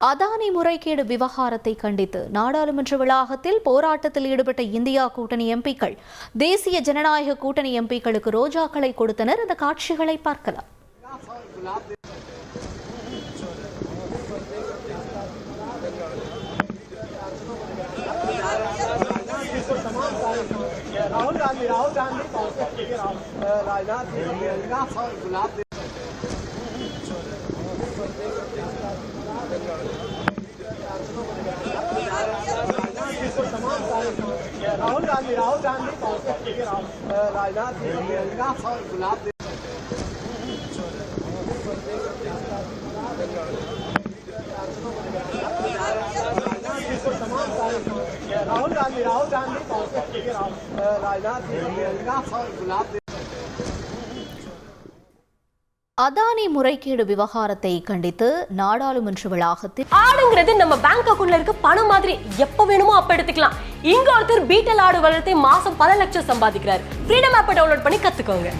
அதானி முறைகேடு விவகாரத்தை கண்டித்து நாடாளுமன்ற வளாகத்தில் போராட்டத்தில் ஈடுபட்ட இந்தியா கூட்டணி எம்பிக்கள் தேசிய ஜனநாயக கூட்டணி எம்பிக்களுக்கு ரோஜாக்களை கொடுத்தனர் அந்த காட்சிகளை பார்க்கலாம் ராகுல் காந்தி ராகுல் காந்தி राहुल अ, राजनाथ सिंह प्रियंका और गुलाब दे- राहुल गांधी राहुल गांधी कांग्रेस के राहुल अ, राजनाथ सिंह प्रियंका और गुलाब दे- राहुल गांधी राहुल गांधी कांग्रेस के राहुल अ, राजनाथ सिंह प्रियंका और गुलाब அதானி முறைகேடு விவகாரத்தை கண்டித்து நாடாளுமன்ற வளாகத்தில் ஆடுங்கிறது நம்ம பேங்க் அக்கவுண்ட்ல இருக்க பணம் மாதிரி. எப்ப வேணுமோ அப்ப எடுத்துக்கலாம். இங்க ஒருத்தர் பீட்டல் ஆடு வளர்த்து மாசம் பல லட்சம் சம்பாதிக்கிறார். ஃப்ரீடம் ஆப்பை டவுன்லோட் பண்ணி கத்துக்கோங்க.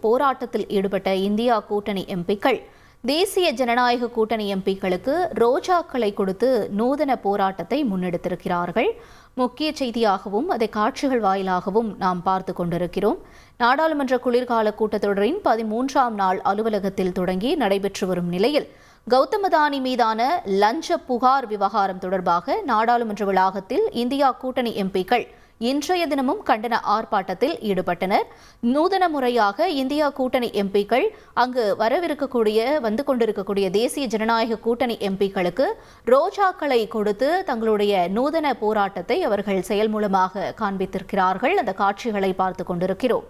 போராட்டத்தில் ஈடுபட்ட இந்தியா கூட்டணி எம்பிக்கள் தேசிய ஜனநாயக கூட்டணி எம்பிக்களுக்கு ரோஜாக்களை கொடுத்து நூதன போராட்டத்தை முன்னெடுத்திருக்கிறார்கள். முக்கிய செய்தியாகவும் அதை காட்சிகள் வாயிலாகவும் நாம் பார்த்து கொண்டிருக்கிறோம். நாடாளுமன்ற குளிர்கால கூட்டத்தொடரின் பதிமூன்றாம் நாள் அலுவலகத்தில் தொடங்கி நடைபெற்று வரும் நிலையில் கௌதமதானி மீதான லஞ்ச புகார் விவகாரம் தொடர்பாக நாடாளுமன்ற வளாகத்தில் இந்தியா கூட்டணி எம்பிக்கள் இன்றைய தினமும் கண்டன ஆர்ப்பாட்டத்தில் ஈடுபட்டனர். நூதன முறையாக இந்தியா கூட்டணி எம்பிக்கள் அங்கு வரவிருக்கக்கூடிய வந்து கொண்டிருக்கக்கூடிய தேசிய ஜனநாயக கூட்டணி எம்பிக்களுக்கு ரோஜாக்களை கொடுத்து தங்களுடைய நூதன போராட்டத்தை அவர்கள் செயல் மூலமாக காண்பித்திருக்கிறார்கள். அந்த காட்சிகளை பார்த்து கொண்டிருக்கிறோம்.